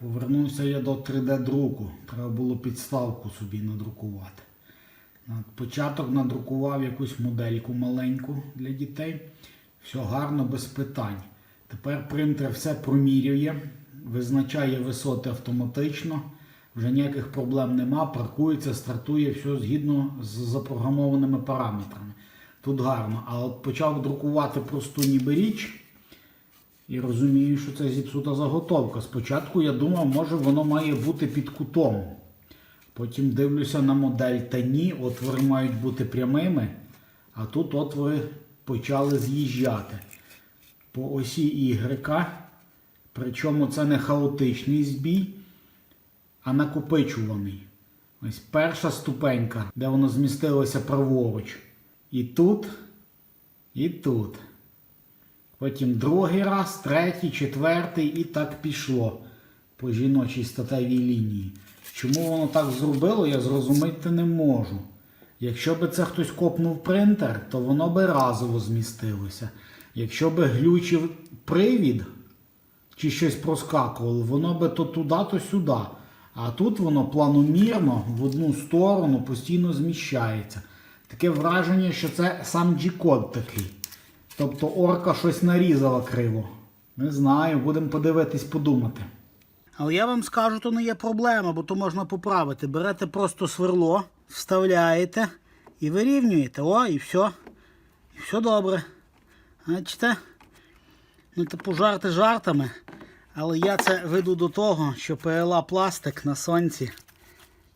Повернувся я до 3D-друку. Треба було підставку собі надрукувати. На початок надрукував якусь модельку маленьку для дітей. Все гарно, без питань. Тепер принтер все промірює, визначає висоти автоматично, вже ніяких проблем нема, паркується, стартує все згідно з запрограмованими параметрами. Тут гарно. А от почав друкувати просту ніби річ. І розумію, що це зіпсута заготовка. Спочатку я думав, може воно має бути під кутом. Потім дивлюся на модель та ні, отвори мають бути прямими, а тут отвори почали з'їжджати по осі Y. Причому це не хаотичний збій, а накопичуваний. Ось перша ступенька, де воно змістилося праворуч. І тут, і тут. Потім другий раз, третій, четвертий і так пішло по жіночій статевій лінії. Чому воно так зробило, я зрозуміти не можу. Якщо би це хтось копнув принтер, то воно би разово змістилося. Якщо би глючив привід чи щось проскакувало, воно би то туди, то сюди. А тут воно планомірно в одну сторону постійно зміщається. Таке враження, що це сам G-код такий. Тобто орка щось нарізала криво. Не знаю, будемо подивитись, подумати. Але я вам скажу, то не є проблема, бо то можна поправити. Берете просто сверло, вставляєте і вирівнюєте. О, і все. І все добре. Бачите? Ну, типу, жарти жартами. Але я це веду до того, що ПЛА пластик на сонці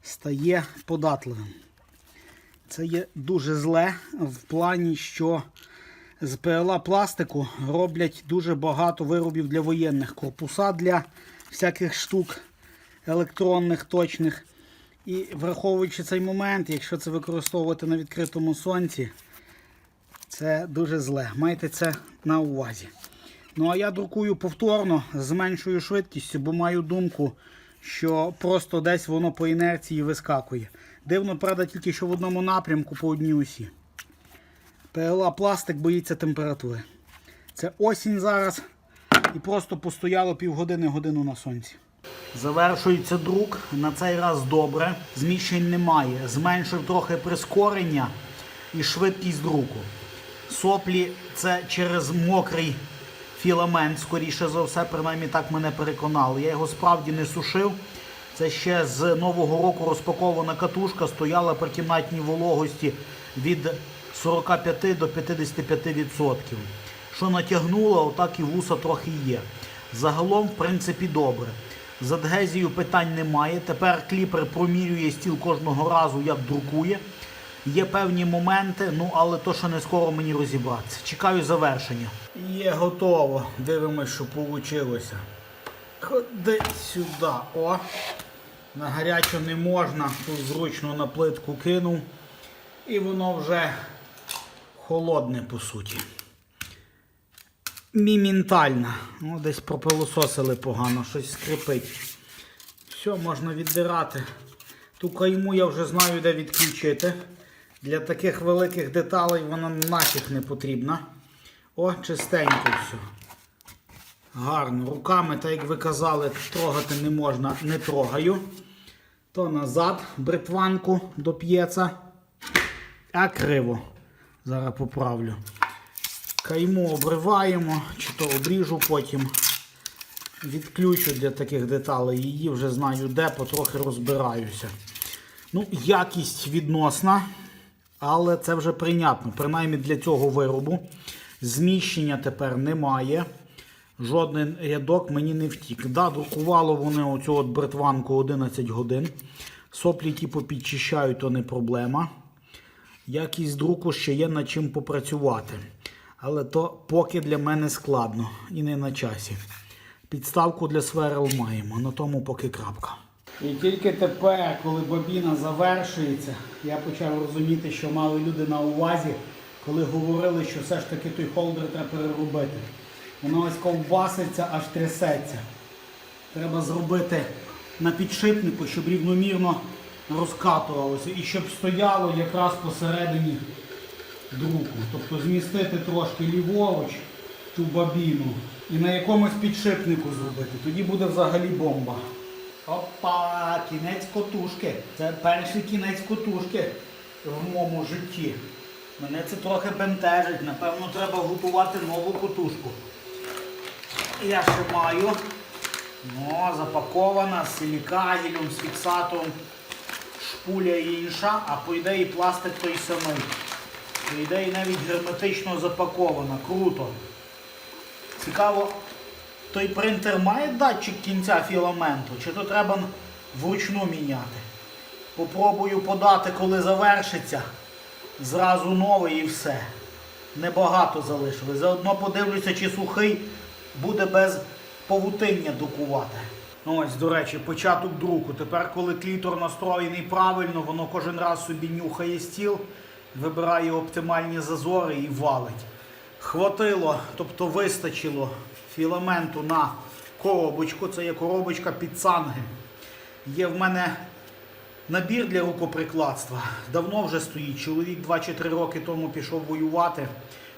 стає податливим. Це є дуже зле в плані, що з ПЛА пластику роблять дуже багато виробів для воєнних. Корпуса для всяких штук електронних, точних. І враховуючи цей момент, якщо це використовувати на відкритому сонці, це дуже зле. Майте це на увазі. Ну а я друкую повторно з меншою швидкістю, бо маю думку, що просто десь воно по інерції вискакує. Дивно, правда, тільки що в одному напрямку по одній осі. ПЛА пластик боїться температури. Це осінь зараз і просто постояло півгодини годину на сонці. Завершується друк. На цей раз добре. Зміщень немає. Зменшив трохи прискорення і швидкість друку. Соплі це через мокрий філамент, скоріше за все, принаймні так мене переконали. Я його справді не сушив. Це ще з нового року розпакована катушка, стояла при кімнатній вологості від 45 до 55%. Що натягнуло, отак і вуса трохи є. Загалом, в принципі, добре. З адгезією питань немає. Тепер кліпер промірює стіл кожного разу, як друкує. Є певні моменти, ну але то, що не скоро мені розібратися. Чекаю завершення. Є готово. Дивимось, що вийшло. Ходи сюди. О. На гарячу не можна. Тут зручно на плитку кинув. І воно вже холодне по суті. Мімінтальна. Ну, десь пропилососили погано, щось скрипить. Все, можна віддирати. Ту кайму я вже знаю, де відключити. Для таких великих деталей вона нафіг не потрібна. О, чистенько все. Гарно. Руками, так як ви казали, трогати не можна, не трогаю. То назад бритванку до п'єца. А криво. Зараз поправлю. Кайму обриваємо, чи то обріжу потім. Відключу для таких деталей. Її вже знаю де, потрохи розбираюся. Ну, якість відносна, але це вже прийнятно. Принаймні для цього виробу. Зміщення тепер немає. Жоден рядок мені не втік. Да, друкувало вони оцю от бритванку 11 годин. Соплі ті попідчищають, то не проблема. Якість друку ще є над чим попрацювати. Але то поки для мене складно і не на часі. Підставку для сверел маємо, на тому поки крапка. І тільки тепер, коли бобіна завершується, я почав розуміти, що мали люди на увазі, коли говорили, що все ж таки той холдер треба переробити. Воно ось ковбаситься, аж трясеться. Треба зробити на підшипнику, щоб рівномірно розкатувалося і щоб стояло якраз посередині друку. Тобто змістити трошки ліворуч ту бабіну і на якомусь підшипнику зробити. Тоді буде взагалі бомба. Опа, кінець котушки. Це перший кінець котушки в моєму житті. Мене це трохи бентежить. Напевно, треба готувати нову котушку. Я ще маю. Ну, запакована з силікагелем, з фіксатором, шпуля інша, а по ідеї пластик той самий. По ідеї навіть герметично запакована. Круто. Цікаво, той принтер має датчик кінця філаменту, чи то треба вручну міняти. Попробую подати, коли завершиться. Зразу новий і все. Небагато залишилось. Заодно подивлюся, чи сухий буде без павутиння докувати. Ну, Ось, до речі, початок друку. Тепер, коли клітор настроєний правильно, воно кожен раз собі нюхає стіл, вибирає оптимальні зазори і валить. Хватило, тобто вистачило філаменту на коробочку. Це є коробочка під цанги. Є в мене набір для рукоприкладства. Давно вже стоїть. Чоловік 2 чи 3 роки тому пішов воювати.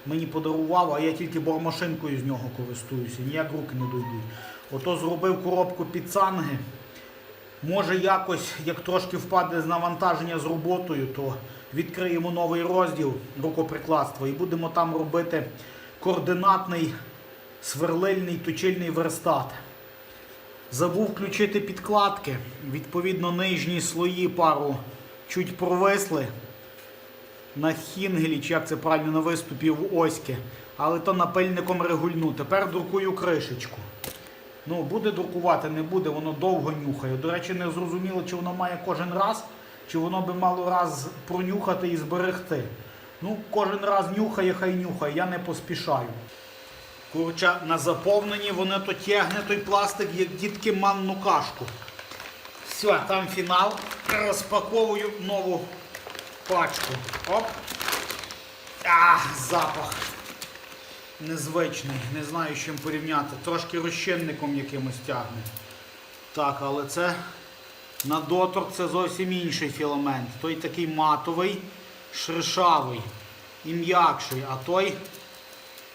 Мені подарував, а я тільки бормашинкою з нього користуюся, ніяк руки не дойдуть. Ото зробив коробку під цанги. Може якось, як трошки впаде з навантаження з роботою, то відкриємо новий розділ рукоприкладства і будемо там робити координатний сверлильний точильний верстат. Забув включити підкладки. Відповідно, нижні слої пару чуть провисли на хінгелі, чи як це правильно на виступі в оськи. Але то напильником регульну. Тепер друкую кришечку. Ну, буде друкувати, не буде, воно довго нюхає. До речі, не зрозуміло, чи воно має кожен раз, чи воно би мало раз пронюхати і зберегти. Ну, кожен раз нюхає, хай нюхає, я не поспішаю. Курча, на заповненні воно то тягне той пластик, як дітки манну кашку. Все, там фінал. Розпаковую нову пачку. Оп. А, запах. Незвичний. Не знаю, з чим порівняти. Трошки розчинником якимось тягне. Так, але це на доторк це зовсім інший філамент. Той такий матовий, шершавий і м'якший, а той,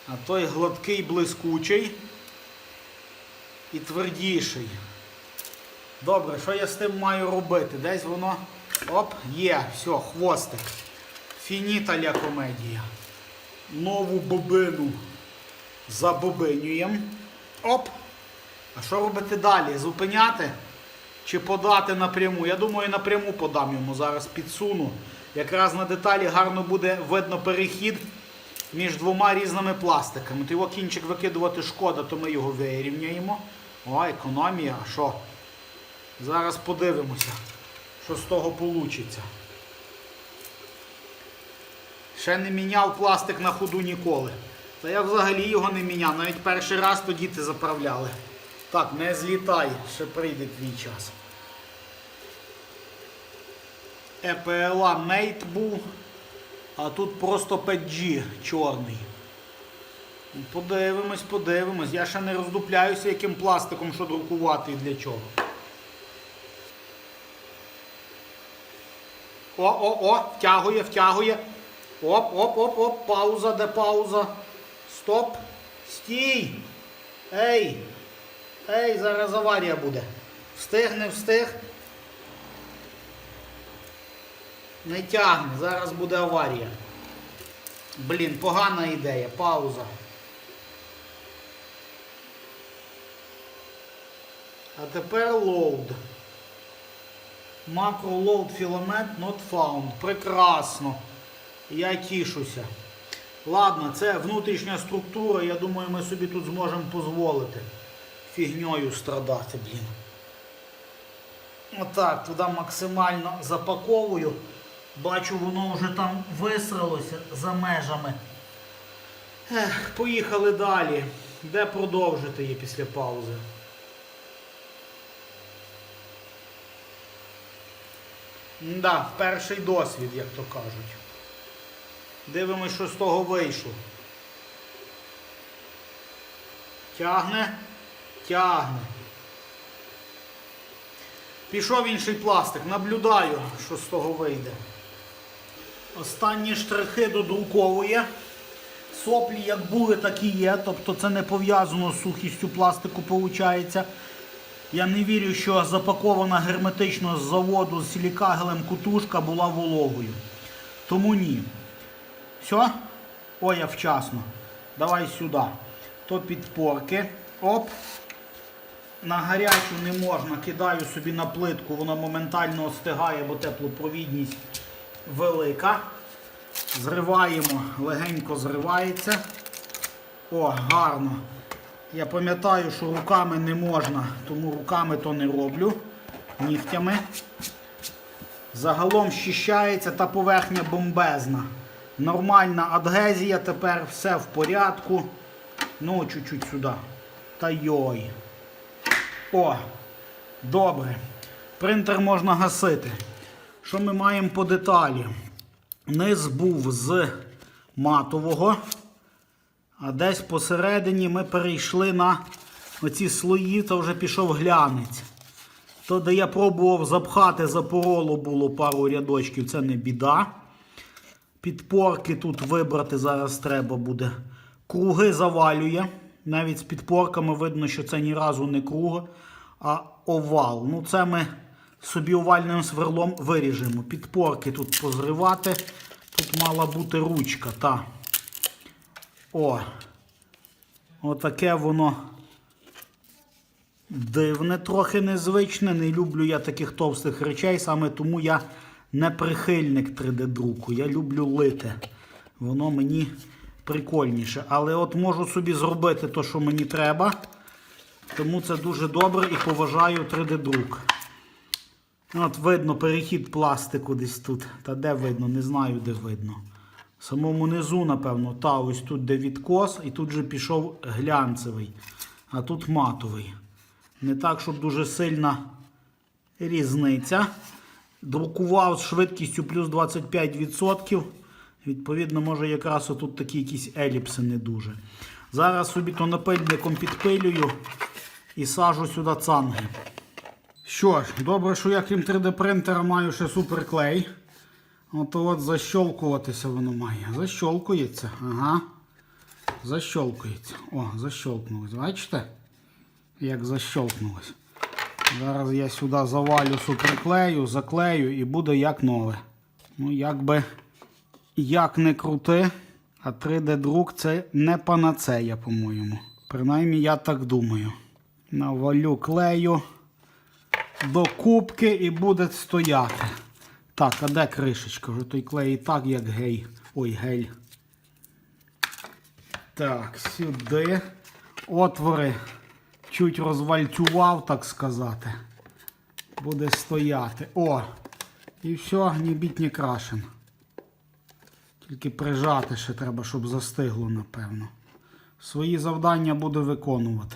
а той гладкий, блискучий і твердіший. Добре, що я з тим маю робити? Десь воно. Оп, є, все, хвостик. Фініта ля комедія. Нову бобину забобинюємо. Оп. А що робити далі? Зупиняти чи подати напряму? Я думаю, напряму подам йому. Зараз підсуну. Якраз на деталі гарно буде видно перехід між двома різними пластиками. То його кінчик викидувати шкода, то ми його вирівняємо. О, економія. А що? Зараз подивимося, що з того вийде. Ще не міняв пластик на ходу ніколи. Та я взагалі його не міняв. Навіть перший раз то діти заправляли. Так, не злітай, ще прийде твій час. EPLA Mate був, а тут просто 5G чорний. Подивимось, подивимось. Я ще не роздупляюся, яким пластиком що друкувати і для чого. О-о-о, втягує, втягує. Оп-оп-оп-оп, пауза, де пауза. Стоп. Стій. Ей. Ей, зараз аварія буде. Встиг, не встиг. Не тягне, зараз буде аварія. Блін, погана ідея. Пауза. А тепер load. Macro load filament not found. Прекрасно. Я тішуся. Ладно, це внутрішня структура, я думаю, ми собі тут зможемо дозволити фігньою страдати, блін. Отак, туди максимально запаковую. Бачу, воно вже там висралося за межами. Ех, поїхали далі. Де продовжити є після паузи? Да, перший досвід, як то кажуть. Дивимось, що з того вийшло. Тягне, тягне. Пішов інший пластик. Наблюдаю, що з того вийде. Останні штрихи додруковує. Соплі як були, так і є. Тобто це не пов'язано з сухістю пластику, виходить. Я не вірю, що запакована герметично з заводу з силікагелем кутушка була вологою. Тому ні. Все? Ой, я вчасно. Давай сюди. То підпорки. Оп. На гарячу не можна. Кидаю собі на плитку, воно моментально остигає, бо теплопровідність велика. Зриваємо, легенько зривається. О, гарно. Я пам'ятаю, що руками не можна, тому руками то не роблю. Нігтями. Загалом щищається та поверхня бомбезна. Нормальна адгезія, тепер все в порядку. Ну, чуть-чуть сюди. Та йой. О, добре. Принтер можна гасити. Що ми маємо по деталі? Низ був з матового, а десь посередині ми перейшли на оці слої, то вже пішов глянець. То, де я пробував запхати запороло було пару рядочків, це не біда. Підпорки тут вибрати зараз треба буде. Круги завалює. Навіть з підпорками видно, що це ні разу не круг, а овал. Ну, це ми собі овальним сверлом виріжемо. Підпорки тут позривати. Тут мала бути ручка. Та. О. Отаке воно дивне, трохи незвичне. Не люблю я таких товстих речей, саме тому я не прихильник 3D-друку. Я люблю лите. Воно мені прикольніше. Але от можу собі зробити те, що мені треба. Тому це дуже добре і поважаю 3D-друк. От видно перехід пластику десь тут. Та де видно, не знаю, де видно. В самому низу, напевно, та ось тут де відкос, і тут же пішов глянцевий, а тут матовий. Не так, щоб дуже сильна різниця. Друкував з швидкістю плюс 25%. Відповідно, може якраз отут такі якісь еліпси не дуже. Зараз собі тонопильником підпилюю і сажу сюди цанги. Що ж, добре, що я крім 3D принтера маю ще суперклей. От от защолкуватися воно має. Защолкується. Ага. Защолкується. О, защолкнулось. Бачите? Як защолкнулось. Зараз я сюди завалю суперклею, заклею і буде як нове. Ну, якби як не крути, а 3D-друк це не панацея, по-моєму. Принаймні я так думаю. Навалю клею до кубки і буде стояти. Так, а де кришечка? Вже той клей і так, як гей. Ой, гель. Так, сюди. Отвори чуть розвальтював, так сказати. Буде стояти. О! І все, ні біть, крашен. Тільки прижати ще треба, щоб застигло, напевно. Свої завдання буду виконувати.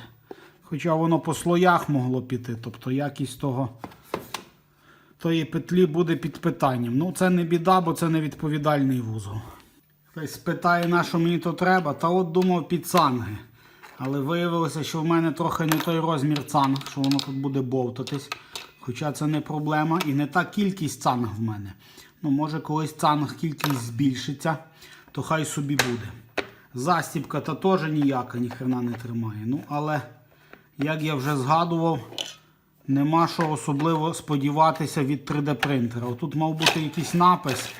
Хоча воно по слоях могло піти, тобто якість того тої петлі буде під питанням. Ну, це не біда, бо це не відповідальний вузол. Хтось спитає, на що мені то треба, та от думав під цанги. Але виявилося, що в мене трохи не той розмір цанг, що воно тут буде бовтатись. Хоча це не проблема і не та кількість цанг в мене. Ну, може, колись цанг кількість збільшиться, то хай собі буде. Застібка та теж ніяка, ніхрена не тримає. Ну, але, як я вже згадував, нема що особливо сподіватися від 3D принтера. Отут мав бути якийсь напис.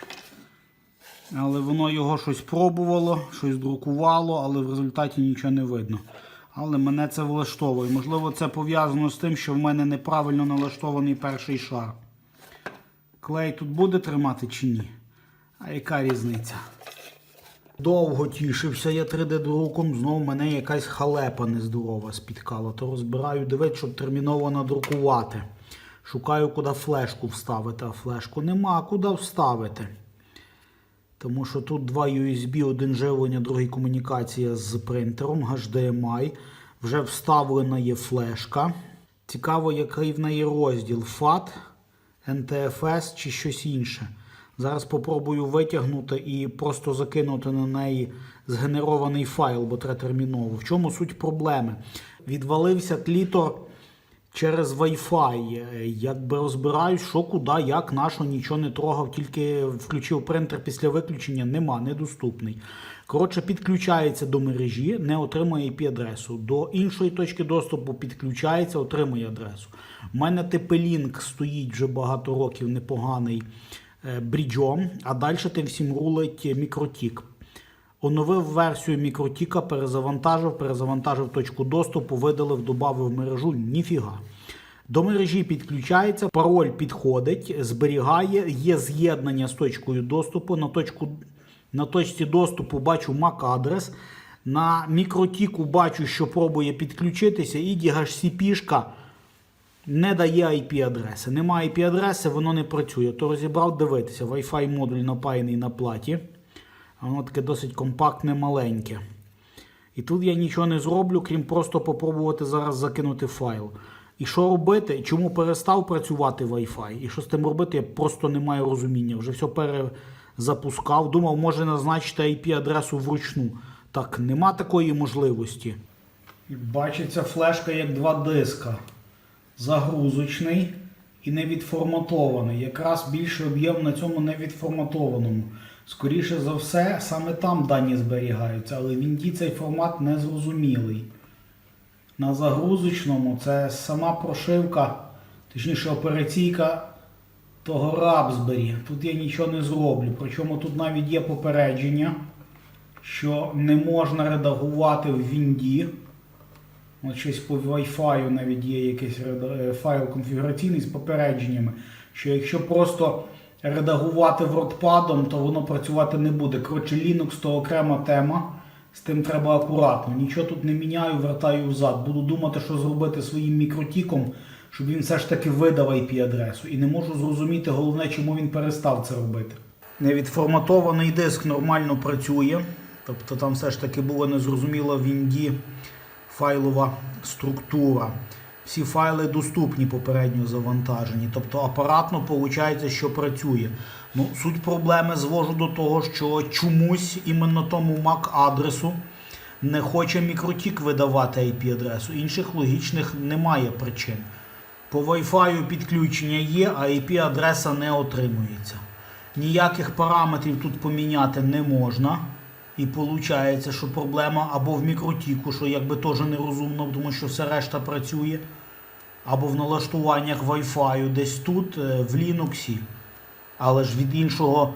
Але воно його щось пробувало, щось друкувало, але в результаті нічого не видно. Але мене це влаштовує. Можливо, це пов'язано з тим, що в мене неправильно налаштований перший шар. Клей тут буде тримати чи ні? А яка різниця? Довго тішився я 3D-друком, знову мене якась халепа нездорова спіткала. То розбираю, дивись, щоб терміново надрукувати. Шукаю, куди флешку вставити, а флешку нема, куди вставити. Тому що тут два USB, один живлення, другий комунікація з принтером, HDMI. Вже вставлена є флешка. Цікаво, який в неї розділ FAT, NTFS чи щось інше. Зараз попробую витягнути і просто закинути на неї згенерований файл, бо треба терміново. В чому суть проблеми? Відвалився тлітор через Wi-Fi. Якби розбираюсь, що куди, як, на нічого не трогав, тільки включив принтер після виключення, нема, недоступний. Коротше, підключається до мережі, не отримує IP-адресу. До іншої точки доступу підключається, отримує адресу. У мене TP-Link стоїть вже багато років непоганий е, бріджом, а далі тим всім рулить мікротік. Оновив версію мікротіка, перезавантажив, перезавантажив точку доступу, видалив, додав мережу. Ніфіга. До мережі підключається, пароль підходить, зберігає, є з'єднання з точкою доступу. На, точку, на точці доступу бачу MAC-адрес. На мікротіку бачу, що пробує підключитися, і DHCP-шка не дає IP-адреси. Немає IP-адреси, воно не працює. То розібрав дивитися. Wi-Fi модуль напаяний на платі. Воно таке досить компактне, маленьке. І тут я нічого не зроблю, крім просто попробувати зараз закинути файл. І що робити? Чому перестав працювати Wi-Fi? І що з тим робити, я просто не маю розуміння. Вже все перезапускав. Думав, може назначити IP-адресу вручну. Так, нема такої можливості. Бачиться флешка як два диска. Загрузочний і не відформатований. Якраз більший об'єм на цьому не відформатованому. Скоріше за все, саме там дані зберігаються, але в Інді цей формат не зрозумілий. На загрузочному це сама прошивка, точніше операційка того Raspberry. Тут я нічого не зроблю. Причому тут навіть є попередження, що не можна редагувати в Вінді. От щось по Wi-Fi навіть є якийсь е, файл конфігураційний з попередженнями, що якщо просто редагувати WordPad, то воно працювати не буде. Коротше, Linux то окрема тема. З тим треба акуратно. Нічого тут не міняю, вертаю взад. Буду думати, що зробити своїм мікротіком, щоб він все ж таки видав IP-адресу. І не можу зрозуміти, головне, чому він перестав це робити. Невідформатований диск нормально працює. Тобто там все ж таки була незрозуміла в Вінді файлова структура. Всі файли доступні попередньо завантажені. Тобто апаратно виходить, що працює. Ну, суть проблеми звожу до того, що чомусь іменно тому MAC-адресу не хоче мікротік видавати IP-адресу. Інших логічних немає причин. По Wi-Fi підключення є, а IP-адреса не отримується. Ніяких параметрів тут поміняти не можна. І виходить, що проблема або в мікротіку, що якби теж нерозумно, тому що все решта працює, або в налаштуваннях Wi-Fi десь тут, е, в Linux. Але ж від іншого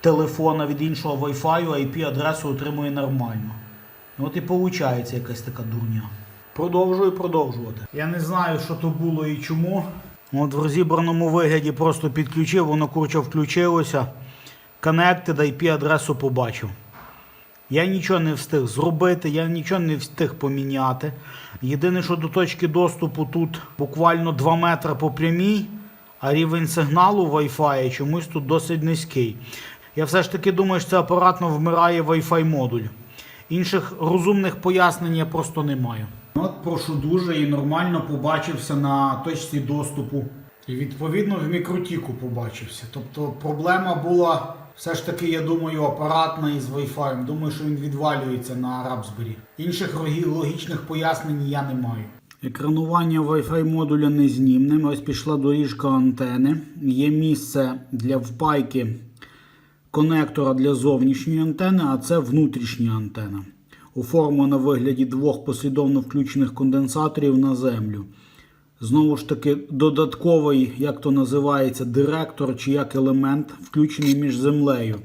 телефона, від іншого Wi-Fi IP-адресу отримує нормально. Ну, От і виходить якась така дурня. Продовжую продовжувати. Я не знаю, що то було і чому. От в розібраному вигляді просто підключив, воно курча включилося. Connected IP-адресу побачив. Я нічого не встиг зробити, я нічого не встиг поміняти. Єдине, що до точки доступу тут буквально 2 метри по прямій, а рівень сигналу Wi-Fi чомусь тут досить низький. Я все ж таки думаю, що це апаратно вмирає Wi-Fi модуль. Інших розумних пояснень я просто не маю. От прошу дуже і нормально побачився на точці доступу. І відповідно в мікротіку побачився. Тобто проблема була все ж таки, я думаю, апаратна із Wi-Fi. Думаю, що він відвалюється на Raspberry. Інших логічних пояснень я не маю. Екранування Wi-Fi модуля не знімне. Ось пішла доріжка антени. Є місце для впайки конектора для зовнішньої антени, а це внутрішня антена. Оформлена вигляді двох послідовно включених конденсаторів на землю. Знову ж таки, додатковий, як то називається, директор чи як елемент, включений між землею.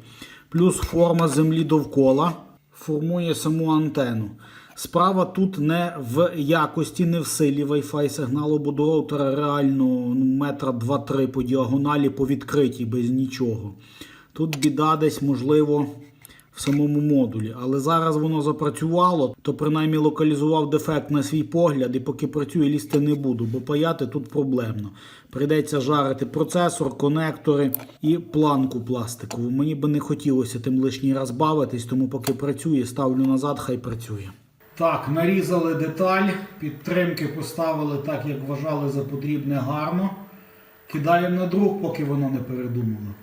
Плюс форма землі довкола формує саму антенну. Справа тут не в якості, не в силі Wi-Fi сигналу, бо до роутера реально ну, метра 2-3 по діагоналі по відкритій без нічого. Тут біда десь, можливо, в самому модулі. Але зараз воно запрацювало, то принаймні локалізував дефект на свій погляд і поки працює, лізти не буду, бо паяти тут проблемно. Прийдеться жарити процесор, конектори і планку пластикову. Мені би не хотілося тим лишній раз бавитись, тому поки працює, ставлю назад, хай працює. Так, нарізали деталь, підтримки поставили так, як вважали за потрібне гарно. Кидаємо на друк, поки воно не передумало.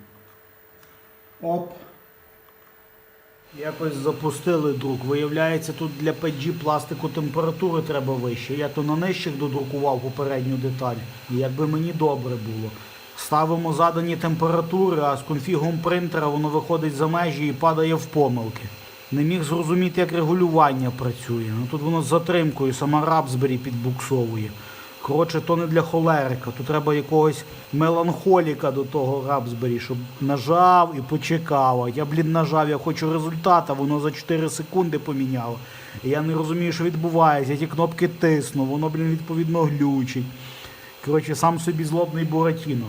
Оп. Якось запустили друк. Виявляється, тут для 5G пластику температури треба вище. Я то на нижчих додрукував попередню деталь. Якби мені добре було. Ставимо задані температури, а з конфігом принтера воно виходить за межі і падає в помилки. Не міг зрозуміти, як регулювання працює. Ну тут воно з затримкою, сама Рапсбері підбуксовує. Коротше, то не для холерика, тут треба якогось меланхоліка до того Рапсбері, щоб нажав і почекав. Я, блін, нажав, я хочу результата, воно за 4 секунди поміняло. Я не розумію, що відбувається. Я ті кнопки тисну, воно, блін, відповідно глючить. Коротше, сам собі злобний Буратіно.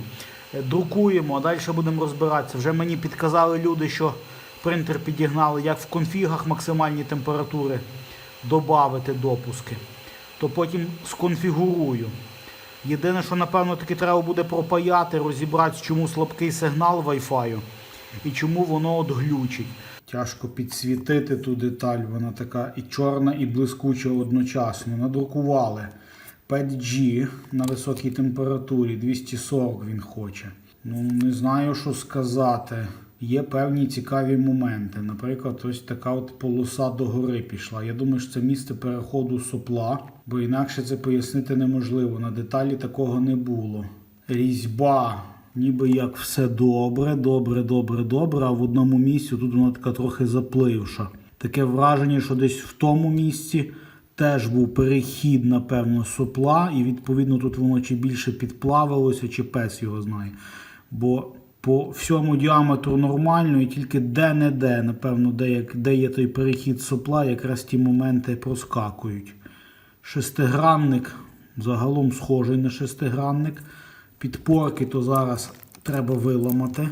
Е, Друкуємо, а далі будемо розбиратися. Вже мені підказали люди, що принтер підігнали, як в конфігах максимальні температури додати допуски. То потім сконфігурую. Єдине, що напевно таки треба буде пропаяти, розібратися, чому слабкий сигнал Wi-Fi і чому воно от. Тяжко підсвітити ту деталь, вона така і чорна, і блискуча одночасно. Надрукували 5G на високій температурі, 240 він хоче. Ну, не знаю, що сказати. Є певні цікаві моменти. Наприклад, ось така от полоса догори пішла. Я думаю, що це місце переходу сопла, бо інакше це пояснити неможливо. На деталі такого не було. Різьба, ніби як все добре, добре, добре, добре. А в одному місці тут вона така трохи запливша. Таке враження, що десь в тому місці теж був перехід, напевно, сопла, і відповідно тут воно чи більше підплавилося, чи пес його знає. Бо по всьому діаметру нормально, і тільки де-не-де, напевно, де, як, де є той перехід сопла, якраз ті моменти проскакують. Шестигранник загалом схожий на шестигранник. Підпорки то зараз треба виламати.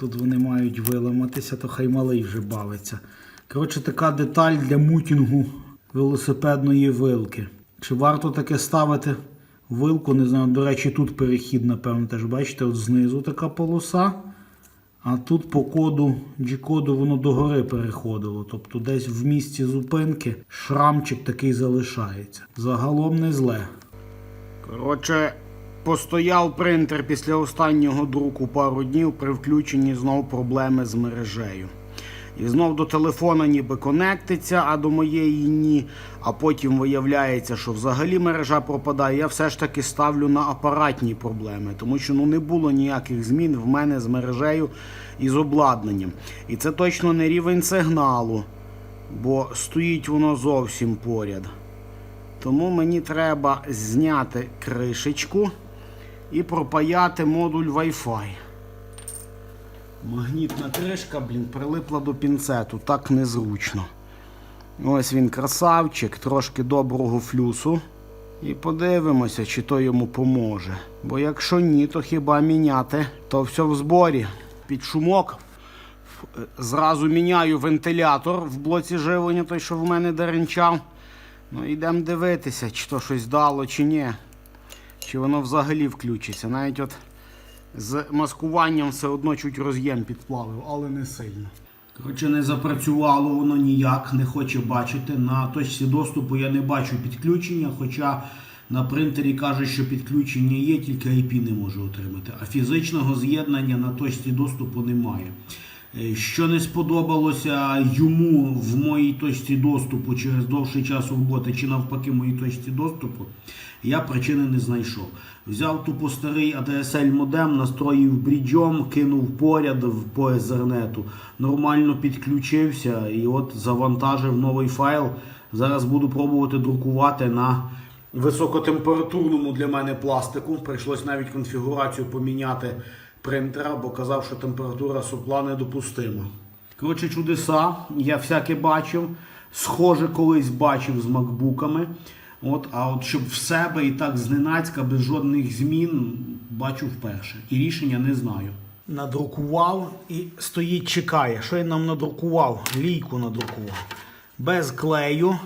Тут вони мають виламатися, то хай малий вже бавиться. Коротше, така деталь для мутінгу велосипедної вилки. Чи варто таке ставити вилку? Не знаю. До речі, тут перехід, напевно, теж бачите, от знизу така полоса. А тут по коду G-коду воно догори переходило. Тобто десь в місці зупинки шрамчик такий залишається. Загалом не зле. Коротше, постояв принтер після останнього друку пару днів, при включенні знов проблеми з мережею. І знов до телефона ніби конектиться, а до моєї ні. А потім виявляється, що взагалі мережа пропадає. Я все ж таки ставлю на апаратні проблеми, тому що ну не було ніяких змін в мене з мережею і з обладнанням. І це точно не рівень сигналу, бо стоїть воно зовсім поряд. Тому мені треба зняти кришечку і пропаяти модуль Wi-Fi. Магнітна кришка, блін, прилипла до пінцету, так незручно. Ось він красавчик, трошки доброго флюсу. І подивимося, чи то йому поможе. Бо якщо ні, то хіба міняти, то все в зборі. Під шумок. Зразу міняю вентилятор в блоці живлення, той, що в мене деренчав. Ну, йдемо дивитися, чи то щось дало, чи ні. Чи воно взагалі включиться. Навіть от з маскуванням все одно чуть роз'єм підплавив, але не сильно. Коротше, не запрацювало воно ніяк, не хоче бачити. На точці доступу я не бачу підключення, хоча на принтері каже, що підключення є, тільки IP не може отримати. А фізичного з'єднання на точці доступу немає. Е, Що не сподобалося йому в моїй точці доступу через довший час роботи, чи навпаки моїй точці доступу, я причини не знайшов. Взяв тупо старий ADSL модем, настроїв бріджом, кинув поряд в пояс нормально підключився і от завантажив новий файл. Зараз буду пробувати друкувати на високотемпературному для мене пластику. Прийшлось навіть конфігурацію поміняти принтера, бо казав, що температура сопла недопустима. Коротше, чудеса, я всяке бачив. Схоже, колись бачив з макбуками. От, а от щоб в себе і так зненацька, без жодних змін, бачу вперше. І рішення не знаю. Надрукував і стоїть, чекає. Що він нам надрукував? Лійку надрукував. Без клею.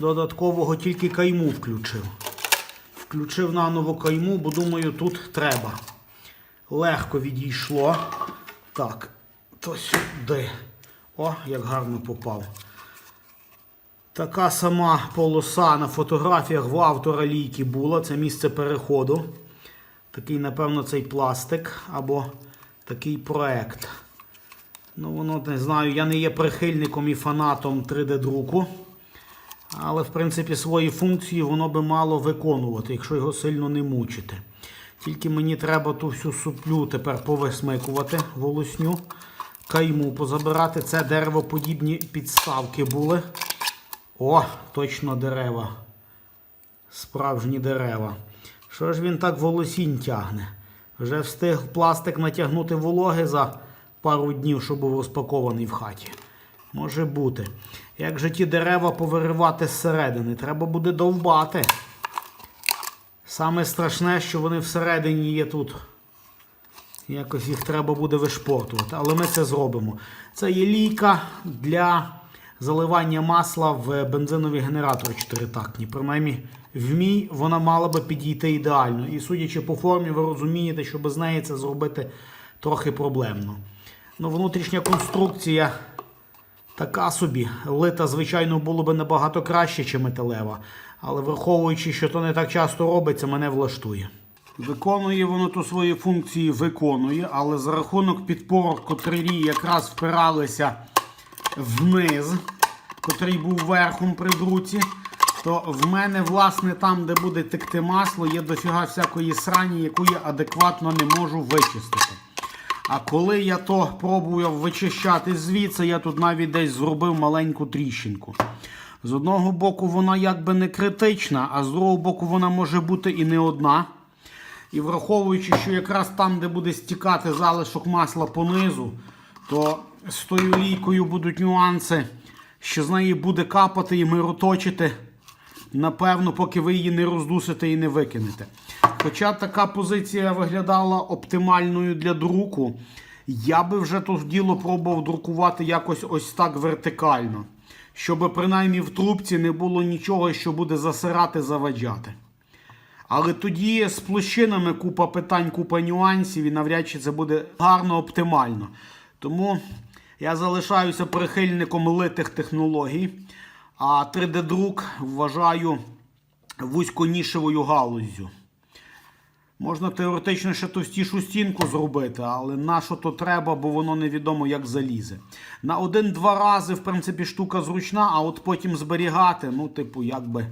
Додаткового тільки кайму включив. Включив наново кайму, бо думаю, тут треба. Легко відійшло. Так, то сюди. О, як гарно попав. Така сама полоса на фотографіях в автора лійки була. Це місце переходу. Такий, напевно, цей пластик або такий проект. Ну, воно не знаю, я не є прихильником і фанатом 3D-друку. Але, в принципі, свої функції воно би мало виконувати, якщо його сильно не мучити. Тільки мені треба ту всю суплю тепер повисмикувати волосню. кайму позабирати. Це деревоподібні підставки були. О, точно дерева. Справжні дерева. Що ж він так волосінь тягне? Вже встиг пластик натягнути вологи за пару днів, щоб був розпакований в хаті. Може бути. Як же ті дерева повиривати зсередини? Треба буде довбати. Саме страшне, що вони всередині є тут. Якось їх треба буде вишпортувати, але ми це зробимо. Це є лійка для заливання масла в бензиновий генератор чотиритактні. Принаймні, в мій вона мала би підійти ідеально. І судячи по формі, ви розумієте, що без неї це зробити трохи проблемно. Ну, внутрішня конструкція така собі. Лита, звичайно, було би набагато краще, ніж металева. Але враховуючи, що то не так часто робиться, мене влаштує. Виконує воно то свої функції, виконує, але за рахунок підпорок, котрі якраз впиралися вниз, котрий був верхом при друці, то в мене, власне, там, де буде текти масло, є дофіга всякої срані, яку я адекватно не можу вичистити. А коли я то пробував вичищати звідси, я тут навіть десь зробив маленьку тріщинку. З одного боку, вона якби не критична, а з другого боку, вона може бути і не одна. І враховуючи, що якраз там, де буде стікати залишок масла понизу, то з тою лійкою будуть нюанси, що з неї буде капати і мироточити, напевно, поки ви її не роздусите і не викинете. Хоча така позиція виглядала оптимальною для друку, я би вже то діло пробував друкувати якось ось так вертикально, щоб принаймні в трубці не було нічого, що буде засирати, заваджати. Але тоді з площинами купа питань, купа нюансів, і навряд чи це буде гарно оптимально. Тому я залишаюся прихильником литих технологій, а 3D-друк вважаю вузьконішевою галуззю. Можна теоретично ще товстішу стінку зробити, але на що то треба, бо воно невідомо як залізе. На один-два рази, в принципі, штука зручна, а от потім зберігати, ну, типу, якби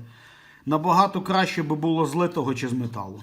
набагато краще би було з литого чи з металу.